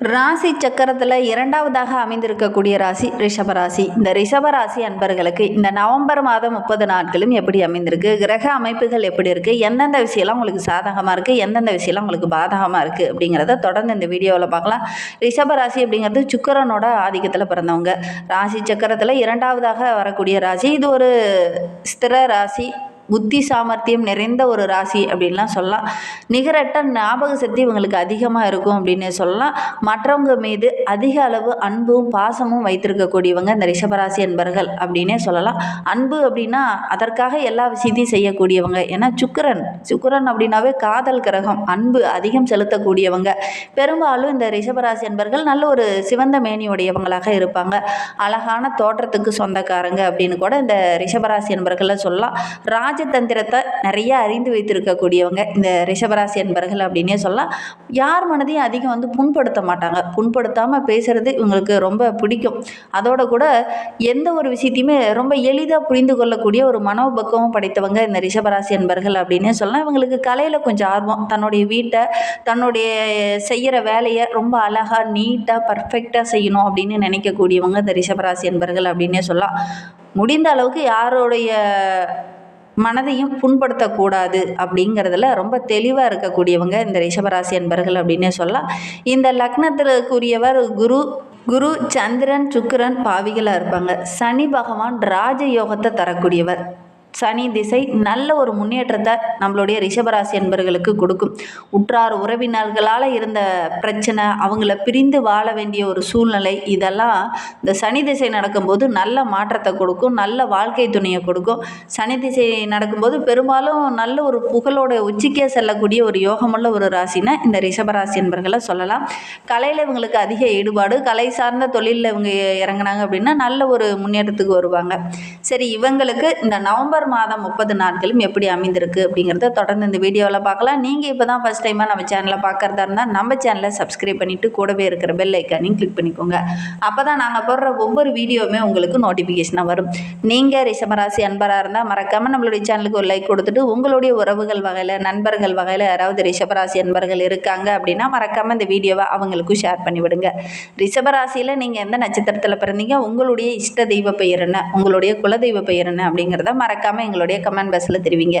ராசி சக்கரத்தில் இரண்டாவதாக அமைந்திருக்கக்கூடிய ராசி ரிஷபராசி. இந்த ரிஷபராசி அன்பர்களுக்கு இந்த நவம்பர் மாதம் முப்பது நாட்களும் எப்படி அமைந்திருக்கு? கிரக அமைப்புகள் எப்படி இருக்குது எந்தெந்த விஷயம்லாம் உங்களுக்கு சாதகமாக இருக்குது எந்தெந்த விஷயம்லாம் உங்களுக்கு பாதகமாக இருக்குது அப்படிங்கிறத தொடர்ந்து இந்த வீடியோவில் பார்க்கலாம். ரிஷபராசி அப்படிங்கிறது சுக்கரனோட ஆதிக்கத்தில் பிறந்தவங்க. ராசி சக்கரத்தில் இரண்டாவதாக வரக்கூடிய ராசி. இது ஒரு ஸ்திர ராசி. புத்தி சாமர்த்தியம் நிறைந்த ஒரு ராசி அப்படின்லாம் சொல்லலாம். நிகரட்ட ஞாபக சக்தி இவங்களுக்கு அதிகமாக இருக்கும் அப்படின்னு சொல்லலாம். மற்றவங்க மீது அதிக அளவு அன்பும் பாசமும் வைத்திருக்கக்கூடியவங்க இந்த ரிஷபராசி என்பர்கள் அப்படின்னே சொல்லலாம். அன்பு அப்படின்னா அதற்காக எல்லா விஷயத்தையும் செய்யக்கூடியவங்க. ஏன்னா சுக்கிரன் சுக்கிரன் அப்படின்னாவே காதல் கிரகம் அன்பு அதிகம் செலுத்தக்கூடியவங்க. பெரும்பாலும் இந்த ரிஷபராசி என்பர்கள் நல்ல ஒரு சிவந்த மேனியுடையவங்களாக இருப்பாங்க. அழகான தோற்றத்துக்கு சொந்தக்காரங்க அப்படின்னு கூட இந்த ரிஷபராசி என்பர்களை சொல்லலாம். ரா ராஜதந்திரத்தை நிறைய அறிந்து வைத்திருக்கக்கூடியவங்க இந்த ரிஷபராசி என்பர்கள் அப்படின்னே சொல்லலாம். யார் மனதையும் அதிகம் வந்து புண்படுத்த மாட்டாங்க. புண்படுத்தாமல் பேசுறது இவங்களுக்கு ரொம்ப பிடிக்கும். அதோட கூட எந்த ஒரு விஷயத்தையுமே ரொம்ப எளிதாக புரிந்து கொள்ளக்கூடிய ஒரு மனோபக்குவம் படைத்தவங்க இந்த ரிஷபராசி என்பர்கள் அப்படின்னே சொல்லலாம். இவங்களுக்கு கலையில் கொஞ்சம் ஆர்வம். தன்னுடைய வீட்டை தன்னுடைய செய்கிற வேலையை ரொம்ப அழகாக நீட்டாக பர்ஃபெக்டாக செய்யணும் அப்படின்னு நினைக்கக்கூடியவங்க இந்த ரிஷபராசி என்பர்கள் அப்படின்னே சொல்லலாம். முடிந்த அளவுக்கு யாருடைய மனதையும் புண்படுத்தக்கூடாது அப்படிங்கிறதுல ரொம்ப தெளிவாக இருக்கக்கூடியவங்க இந்த ரிஷபராசி என்பர்கள் அப்படின்னே சொல்லலாம். இந்த லக்னத்திற்குரியவர் குரு குரு சந்திரன் சுக்கரன் பாவிகளாக இருப்பாங்க. சனி பகவான் ராஜயோகத்தை தரக்கூடியவர். சனி திசை நல்ல ஒரு முன்னேற்றத்தை நம்மளுடைய ரிஷபராசி என்பர்களுக்கு கொடுக்கும். உற்றார் உறவினர்களால் இருந்த பிரச்சனை அவங்கள பிரிந்து வாழ வேண்டிய ஒரு சூழ்நிலை இதெல்லாம் இந்த சனி திசை நடக்கும்போது நல்ல மாற்றத்தை கொடுக்கும் நல்ல வாழ்க்கை துணையை கொடுக்கும். சனி திசை நடக்கும்போது பெரும்பாலும் நல்ல ஒரு புகழோட உச்சிக்கே செல்லக்கூடிய ஒரு யோகமுள்ள ஒரு ராசினா இந்த ரிஷபராசி என்பர்களை சொல்லலாம். கலையில் இவங்களுக்கு அதிக ஈடுபாடு கலை சார்ந்த தொழிலில் இவங்க இறங்குனாங்க அப்படின்னா நல்ல ஒரு முன்னேற்றத்துக்கு வருவாங்க. சரி இவங்களுக்கு இந்த நவம்பர் மாதம் முப்பது நாட்களும் எப்படி அமைந்திருக்கு அப்படிங்கிறத தொடர்ந்து இந்த வீடியோவில் பார்க்கலாம். நீங்கள் இப்போ தான் ஃபஸ்ட் டைமாக நம்ம சேனலை பார்க்குறதா இருந்தால் நம்ம சேனலை சப்ஸ்கிரைப் பண்ணிவிட்டு கூடவே இருக்கிற பெல் ஐக்கானையும் கிளிக் பண்ணிக்கோங்க. அப்போ தான் நாங்கள் போடுற ஒவ்வொரு வீடியோவுமே உங்களுக்கு நோட்டிஃபிகேஷனாக வரும். நீங்கள் ரிஷபராசி அன்பராக இருந்தால் மறக்காமல் நம்மளுடைய சேனலுக்கு ஒரு லைக் கொடுத்துட்டு உங்களுடைய உறவுகள் வகையில் நண்பர்கள் வகையில் யாராவது ரிஷபராசி அன்பர்கள் இருக்காங்க அப்படின்னா மறக்காமல் இந்த வீடியோவை அவங்களுக்கும் ஷேர் பண்ணிவிடுங்க. ரிஷபராசியில் நீங்கள் எந்த நட்சத்திரத்தில் பிறந்தீங்க உங்களுடைய இஷ்ட தெய்வ பெயர் என்ன உங்களுடைய குலதெய்வ பெயர் என்ன அப்படிங்கிறத மறக்காமல் எங்களுடைய கமெண்ட் பாக்ஸில் தெரிவிங்க.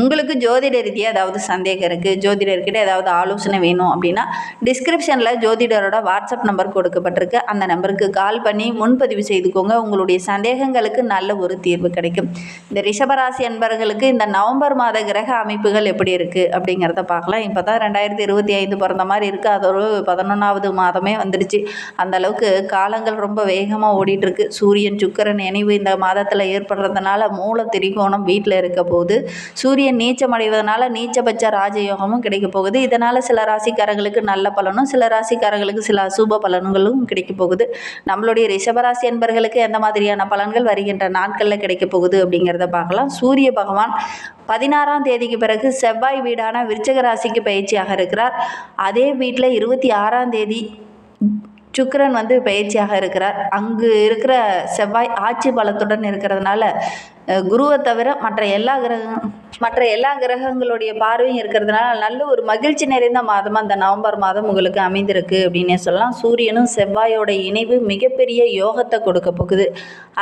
உங்களுக்கு ஜோதிட ரீதியாக ஏதாவது சந்தேகம் இருக்குது ஜோதிடர்கிட்ட ஏதாவது ஆலோசனை வேணும் அப்படின்னா டிஸ்கிரிப்ஷனில் ஜோதிடரோட வாட்ஸ்அப் நம்பர் கொடுக்கப்பட்டிருக்கு. அந்த நம்பருக்கு கால் பண்ணி முன்பதிவு செய்துக்கோங்க. உங்களுடைய சந்தேகங்களுக்கு நல்ல ஒரு தீர்வு கிடைக்கும். இந்த ரிஷபராசி அன்பர்களுக்கு இந்த நவம்பர் மாத கிரக அமைப்புகள் எப்படி இருக்குது அப்படிங்கிறத பார்க்கலாம். இப்போ தான் ரெண்டாயிரத்தி இருபத்தி ஐந்து பிறந்த மாதிரி இருக்குது அது ஒரு பதினொன்றாவது மாதமே வந்துடுச்சு. அந்த அளவுக்கு காலங்கள் ரொம்ப வேகமாக ஓடிட்டுருக்கு சூரியன் சுக்கிரன் இணைவு இந்த மாதத்தில் ஏற்படுறதுனால மூளை தெரியும் திரிகோணம் வீட்டில் இருக்க போகுது சூரியன் நீச்சம் அடைவதனால நீச்சபட்ச ராஜயோகமும் கிடைக்க போகுது. இதனால் சில ராசிக்காரங்களுக்கு நல்ல பலனும் சில ராசிக்காரங்களுக்கு சில அசுப பலன்களும் கிடைக்க போகுது. நம்மளுடைய ரிஷபராசி என்பர்களுக்கு எந்த மாதிரியான பலன்கள் வருகின்ற நாட்களில் கிடைக்க போகுது அப்படிங்கிறத பார்க்கலாம். சூரிய பகவான் பதினாறாம் தேதிக்கு பிறகு செவ்வாய் வீடான விருச்சக ராசிக்கு பயிற்சியாக இருக்கிறார். அதே வீட்டில் இருபத்தி ஆறாம் தேதி சுக்கரன் வந்து பயிற்சியாக இருக்கிறார். அங்கு இருக்கிற செவ்வாய் ஆட்சி பலத்துடன் இருக்கிறதுனால குருவை தவிர மற்ற எல்லா கிரகம் மற்ற எல்லா கிரகங்களுடைய பார்வையும் இருக்கிறதுனால நல்ல ஒரு மகிழ்ச்சி நிறைந்த மாதமாக அந்த நவம்பர் மாதம் உங்களுக்கு அமைந்திருக்கு அப்படின்னே சொல்லலாம். சூரியனும் செவ்வாயோட இணைவு மிகப்பெரிய யோகத்தை கொடுக்க போகுது.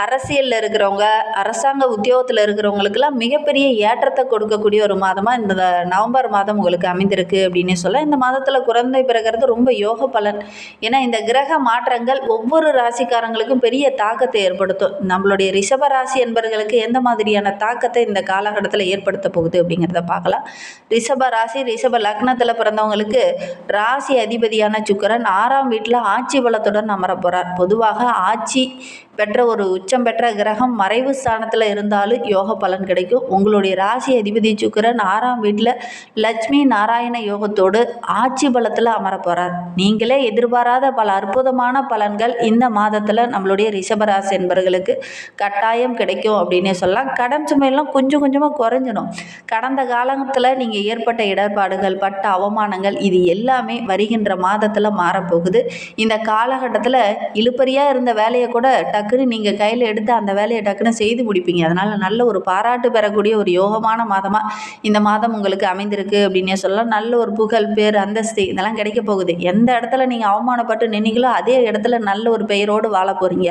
அரசியலில் இருக்கிறவங்க அரசாங்க உத்தியோகத்தில் இருக்கிறவங்களுக்கெல்லாம் மிகப்பெரிய ஏற்றத்தை கொடுக்கக்கூடிய ஒரு மாதமாக இந்த நவம்பர் மாதம் உங்களுக்கு அமைந்திருக்கு அப்படின்னே சொல்லலாம். இந்த மாதத்தில் குழந்தை பிறகுறது ரொம்ப யோக பலன். ஏன்னா இந்த கிரக மாற்றங்கள் ஒவ்வொரு ராசிக்காரங்களுக்கும் பெரிய தாக்கத்தை ஏற்படுத்தும். நம்மளுடைய ரிஷப ராசி என்பவர்களுக்கு எந்த மாதிரியான தாக்கத்தை இந்த காலகட்டத்தில் ஏற்படுத்தும்? ஏற்படுத்த போகுது அப்படிங்கிறத பார்க்கலாம். ரிஷப ராசி ரிஷப லக்னத்தில் பிறந்தவங்களுக்கு ராசி அதிபதியான சுக்கிரன் ஆறாம் வீட்டில் ஆட்சி பலத்துடன் அமர போகிறார் பொதுவாக ஆட்சி பெற்ற ஒரு உச்சம் பெற்ற கிரகம் மறைவு ஸ்தானத்தில் இருந்தாலும் யோக பலன் கிடைக்கும். உங்களுடைய ராசி அதிபதி சுக்கரன் ஆறாம் வீட்டில் லட்சுமி நாராயண யோகத்தோடு ஆட்சி பலத்தில் அமர போகிறார் நீங்களே எதிர்பாராத பல அற்புதமான பலன்கள் இந்த மாதத்தில் நம்மளுடைய ரிஷபராசி என்பவர்களுக்கு கட்டாயம் கிடைக்கும் அப்படின்னே சொல்லலாம். கடன் சுமையெல்லாம் கொஞ்சம் கொஞ்சமாக குறைஞ்சிடும். கடந்த காலத்தில் நீங்கள் ஏற்பட்ட இடர்பாடுகள் பட்ட அவமானங்கள் இது எல்லாமே வருகின்ற மாதத்தில் மாறப்போகுது. இந்த காலகட்டத்தில் இழுப்பறியாக இருந்த வேலையை கூட டக்குன்னு நீங்கள் கையில் எடுத்து அந்த வேலையை டக்குன்னு செய்து முடிப்பீங்க. அதனால் நல்ல ஒரு பாராட்டு பெறக்கூடிய ஒரு யோகமான மாதமாக இந்த மாதம் உங்களுக்கு அமைந்திருக்கு அப்படின்னே சொல்லலாம். நல்ல ஒரு புகழ் பேர் அந்தஸ்து இதெல்லாம் கிடைக்க போகுது. எந்த இடத்துல நீங்கள் அவமானப்பட்டு நின்னீங்களோ அதே இடத்துல நல்ல ஒரு பெயரோடு வாழ போகிறீங்க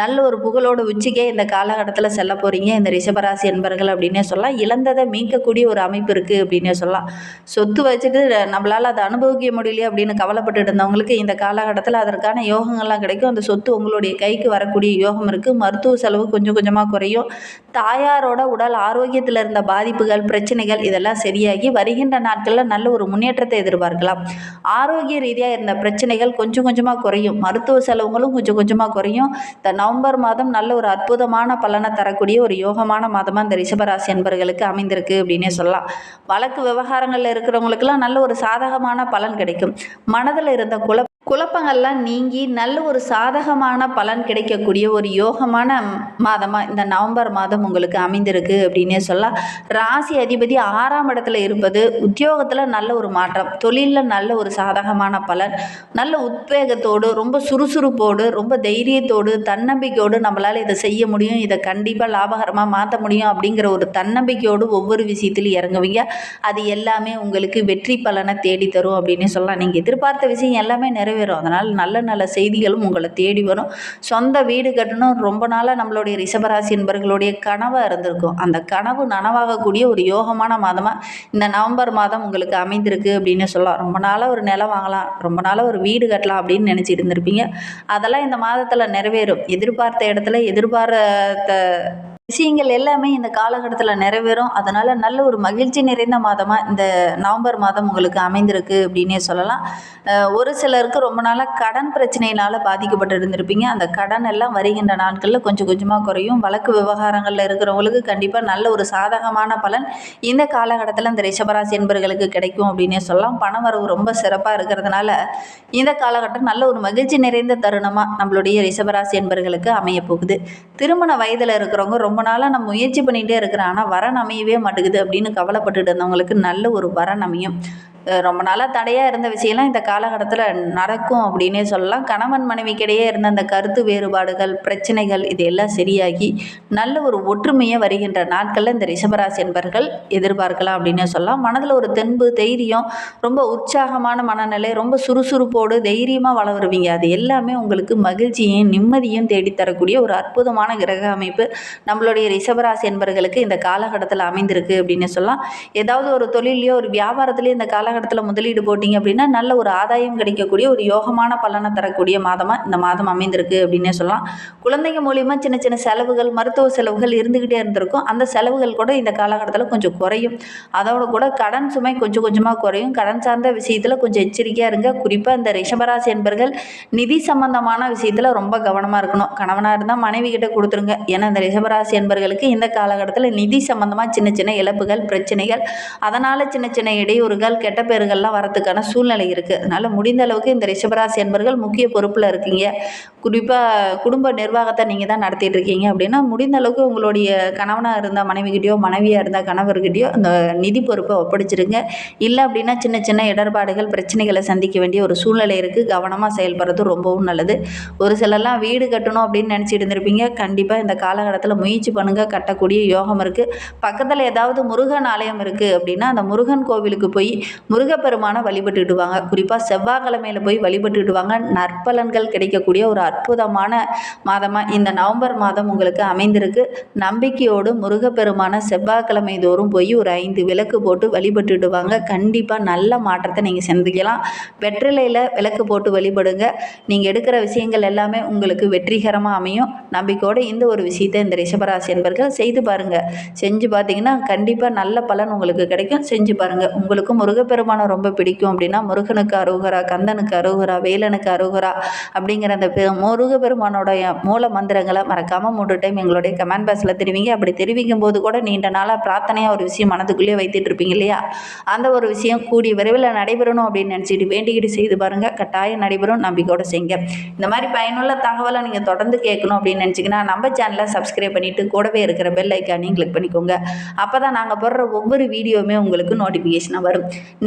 நல்ல ஒரு புகழோட உச்சிக்கே இந்த காலகட்டத்தில் செல்ல போகிறீங்க இந்த ரிஷபராசி என்பர்கள் அப்படின்னே சொல்லலாம். இழந்ததை மீட்கக்கூடிய ஒரு அமைப்பு இருக்குது அப்படின்னே சொல்லலாம். சொத்து வச்சுட்டு நம்மளால் அதை அனுபவிக்க முடியலையே அப்படின்னு கவலைப்பட்டுட்டு இருந்தவங்களுக்கு இந்த காலகட்டத்தில் அதற்கான யோகங்கள்லாம் கிடைக்கும். அந்த சொத்து உங்களுடைய கைக்கு வரக்கூடிய யோகம் இருக்குது மருத்துவ செலவு கொஞ்சம் கொஞ்சமாக குறையும். தாயாரோட உடல் ஆரோக்கியத்தில் இருந்த பாதிப்புகள் பிரச்சனைகள் இதெல்லாம் சரியாகி வருகின்ற நாட்களில் நல்ல ஒரு முன்னேற்றத்தை எதிர்பார்க்கலாம். ஆரோக்கிய ரீதியாக இருந்த பிரச்சனைகள் கொஞ்சம் கொஞ்சமாக குறையும். மருத்துவ செலவுகளும் கொஞ்சம் கொஞ்சமாக குறையும். இந்த நவம்பர் மாதம் நல்ல ஒரு அற்புதமான பலனை தரக்கூடிய ஒரு யோகமான மாதமாக இந்த ரிஷபராசி என்பர்களுக்கு அமைந்திருக்கு அப்படின்னே சொல்லலாம். வழக்கு விவகாரங்களில் இருக்கிறவங்களுக்கெல்லாம் நல்ல ஒரு சாதகமான பலன் கிடைக்கும். மனதில் இருந்த குழப்ப குழப்பங்கள்லாம் நீங்கி நல்ல ஒரு சாதகமான பலன் கிடைக்கக்கூடிய ஒரு யோகமான மாதமாக இந்த நவம்பர் மாதம் உங்களுக்கு அமைந்திருக்கு அப்படின்னே சொல்லலாம். ராசி அதிபதி ஆறாம் இடத்துல இருப்பது உத்தியோகத்தில் நல்ல ஒரு மாற்றம் தொழிலில் நல்ல ஒரு சாதகமான பலன் நல்ல உத்வேகத்தோடு ரொம்ப சுறுசுறுப்போடு ரொம்ப தைரியத்தோடு தன்னம்பிக்கையோடு நம்மளால் இதை செய்ய முடியும் இதை கண்டிப்பாக லாபகரமாக மாற்ற முடியும் அப்படிங்கிற ஒரு தன்னம்பிக்கையோடு ஒவ்வொரு விஷயத்திலும் இறங்குவீங்க. அது எல்லாமே உங்களுக்கு வெற்றி பலனை தேடி தரும் அப்படின்னு சொல்லலாம். நீங்கள் எதிர்பார்த்த விஷயம் எல்லாமே நிறைவேறும். அதனால் நல்ல நல்ல செய்திகளும் உங்களை தேடி வரும். சொந்த வீடு கட்டணும். ரொம்ப நாளாக நம்மளுடைய ரிஷபராசி என்பர்களுடைய கனவாக இருந்திருக்கும். அந்த கனவு நனவாகக்கூடிய ஒரு யோகமான மாதமாக இந்த நவம்பர் மாதம் உங்களுக்கு அமைந்திருக்கு அப்படின்னு சொல்லலாம். ரொம்ப நாளாக ஒரு நிலம் வாங்கலாம். ரொம்ப நாளாக ஒரு வீடு கட்டலாம் அப்படின்னு நினச்சிட்டு இருந்திருப்பீங்க. அதெல்லாம் இந்த மாதத்தில் நிறைவேறும். எதிர்பார்த்த இடத்துல எதிர்பார்த்த விஷயங்கள் எல்லாமே இந்த காலகட்டத்தில் நிறைவேறும். அதனால் நல்ல ஒரு மகிழ்ச்சி நிறைந்த மாதமாக இந்த நவம்பர் மாதம் உங்களுக்கு அமைந்திருக்கு அப்படின்னே சொல்லலாம். ஒரு சிலருக்கு ரொம்ப நாளாக கடன் பிரச்சனையினால் பாதிக்கப்பட்டு இருந்திருப்பீங்க. அந்த கடன் எல்லாம் வருகின்ற நாட்களில் கொஞ்சம் கொஞ்சமாக குறையும். வழக்கு விவகாரங்களில் இருக்கிறவங்களுக்கு கண்டிப்பாக நல்ல ஒரு சாதகமான பலன் இந்த காலகட்டத்தில் இந்த ரிஷபராசி என்பர்களுக்கு கிடைக்கும் அப்படின்னே சொல்லலாம். பண வரவு ரொம்ப சிறப்பாக இருக்கிறதுனால இந்த காலகட்டம் நல்ல ஒரு மகிழ்ச்சி நிறைந்த தருணமாக நம்மளுடைய ரிஷபராசி என்பர்களுக்கு அமைய போகுது திருமண வயதில் இருக்கிறவங்க ரொம்ப ரொம்ப நாளாக நம்ம முயற்சி பண்ணிகிட்டே இருக்கிறேன். ஆனால் வரன் அமையவே மாட்டேங்குது அப்படின்னு கவலைப்பட்டுட்டு இருந்தவங்களுக்கு நல்ல ஒரு வரன் அமையும். ரொம்ப நாளாக தடையாக இருந்த விஷயம்லாம் இந்த காலகட்டத்தில் நடக்கும் அப்படின்னே சொல்லலாம். கணவன் மனைவிக்கிடையே இருந்த அந்த கருத்து வேறுபாடுகள் பிரச்சனைகள் இது எல்லாம் சரியாகி நல்ல ஒரு ஒற்றுமையை வருகின்ற நாட்களில் இந்த ரிஷபராசி என்பர்கள் எதிர்பார்க்கலாம் அப்படின்னே சொல்லலாம். மனதில் ஒரு தென்பு தைரியம் ரொம்ப உற்சாகமான மனநிலை ரொம்ப சுறுசுறுப்போடு தைரியமாக வளருவீங்க. அது எல்லாமே உங்களுக்கு மகிழ்ச்சியும் நிம்மதியும் தேடித்தரக்கூடிய ஒரு அற்புதமான கிரக அமைப்பு நம்மளுடைய ரிஷபராசி என்பர்களுக்கு இந்த காலகட்டத்தில் அமைந்திருக்கு அப்படின்னு சொல்லலாம். ஏதாவது ஒரு தொழிலையோ ஒரு வியாபாரத்துலேயோ இந்த கால காலகட்டத்தில் முதலீடு போட்டிங்க அப்படின்னா நல்ல ஒரு ஆதாயம் கிடைக்கக்கூடிய ஒரு யோகமான பலனை தரக்கூடிய மாதமாக இந்த மாதம் அமைந்திருக்கு அப்படின்னே சொல்லலாம். குழந்தைங்க மூலியமாக சின்ன சின்ன செலவுகள் மருத்துவ செலவுகள் இருந்துக்கிட்டே இருந்திருக்கும். அந்த செலவுகள் கூட இந்த காலகட்டத்தில் கொஞ்சம் குறையும். அதோட கூட கடன் சுமை கொஞ்சம் கொஞ்சமாக குறையும். கடன் சார்ந்த விஷயத்தில் கொஞ்சம் எச்சரிக்கையாக இருங்க. குறிப்பாக இந்த ரிஷபராசி என்பர்கள் நிதி சம்பந்தமான விஷயத்தில் ரொம்ப கவனமாக இருக்கணும். கணவனாக இருந்தால் மனைவி கிட்ட கொடுத்துருங்க. ஏன்னா இந்த ரிஷபராசி என்பர்களுக்கு இந்த காலகட்டத்தில் நிதி சம்பந்தமாக சின்ன சின்ன இழப்புகள் பிரச்சனைகள் அதனால் சின்ன சின்ன இடையூறுகள் கெட்ட பேர்கள்லாம் வரத்துக்கான சூழ்நிலை இருக்குது அதனால் முடிந்த அளவுக்கு இந்த ரிஷபராசி என்பர்கள் முக்கிய பொறுப்பில் இருக்கீங்க. குறிப்பாக குடும்ப நிர்வாகத்தை நீங்கள் தான் நடத்திட்டு இருக்கீங்க. அப்படின்னா முடிந்த அளவுக்கு உங்களுடைய கணவனாக இருந்தால் மனைவிக்கிட்டேயோ மனைவியாக இருந்தால் கணவர்கிட்டயோ அந்த நிதி பொறுப்பை ஒப்படைச்சிருங்க. இல்லை அப்படின்னா சின்ன சின்ன இடர்பாடுகள் பிரச்சனைகளை சந்திக்க வேண்டிய ஒரு சூழ்நிலை இருக்குது கவனமாக செயல்படுறது ரொம்பவும் நல்லது. ஒரு சிலர்லாம் வீடு கட்டணும் அப்படின்னு நினச்சிட்டு இருந்திருப்பீங்க. கண்டிப்பாக இந்த காலகட்டத்தில் முயற்சி பண்ணுங்கள் கட்டக்கூடிய யோகம் இருக்குது பக்கத்தில் ஏதாவது முருகன் ஆலயம் இருக்குது அப்படின்னா அந்த முருகன் கோவிலுக்கு போய் முருகப்பெருமானை வழிபட்டுடுவாங்க குறிப்பாக செவ்வாய்க்கிழமையில் போய் வழிபட்டுடுவாங்க நற்பலன்கள் கிடைக்கக்கூடிய ஒரு அற்புதமான மாதமாக இந்த நவம்பர் மாதம் உங்களுக்கு அமைந்திருக்கு. நம்பிக்கையோடு முருகப்பெருமான செவ்வாய்க்கிழமை தோறும் போய் ஒரு ஐந்து விளக்கு போட்டு வழிபட்டுடுவாங்க கண்டிப்பாக நல்ல மாற்றத்தை நீங்கள் சந்திக்கலாம். வெற்றிலையில் விளக்கு போட்டு வழிபடுங்க. நீங்கள் எடுக்கிற விஷயங்கள் எல்லாமே உங்களுக்கு வெற்றிகரமாக அமையும். நம்பிக்கையோடு இந்த ஒரு விஷயத்தை இந்த ரிஷபராசி என்பர்கள் செய்து பாருங்கள் செஞ்சு பார்த்தீங்கன்னா கண்டிப்பாக நல்ல பலன் உங்களுக்கு கிடைக்கும். செஞ்சு பாருங்கள் உங்களுக்கு முருகப்பெருமானை ரொம்ப பிடிக்கும் அப்படின்னா முருகனுக்கு அருகரா கந்தனுக்கு அருகரா வேலனுக்கு அருகரா அப்படிங்கிற அந்த பெ- முருகப்பெருமானோடைய மூல மந்திரங்களை மறக்காமல் மூன்று டைம் எங்களுடைய கமெண்ட் பாக்ஸில் தெரிவிங்க. அப்படி தெரிவிக்கும் போது கூட நீண்ட நாளாக பிரார்த்தனையாக ஒரு விஷயம் மனதுக்குள்ளேயே வைத்துட்டு இருப்பீங்க இல்லையா? அந்த ஒரு விஷயம் கூடிய விரைவில் நடைபெறணும் அப்படின்னு நினச்சிட்டு வேண்டிக்கிட்டு செய்து பாருங்கள் கட்டாயம் நடைபெறும். நம்பிக்கையோடு செய்யுங்க இந்த மாதிரி பயனுள்ள தகவலை நீங்கள் தொடர்ந்து கேட்கணும் அப்படின்னு நினச்சிங்கன்னா நம்ம சேனலை சப்ஸ்கிரைப் பண்ணிவிட்டு கூடவே இருக்கிற பெல் ஐக்கானையும் கிளிக் பண்ணிக்கோங்க. அப்போ தான் நாங்கள் போடுற ஒவ்வொரு வீடியோவுமே உங்களுக்கு நோட்டிஃபிகேஷனாக வரும்.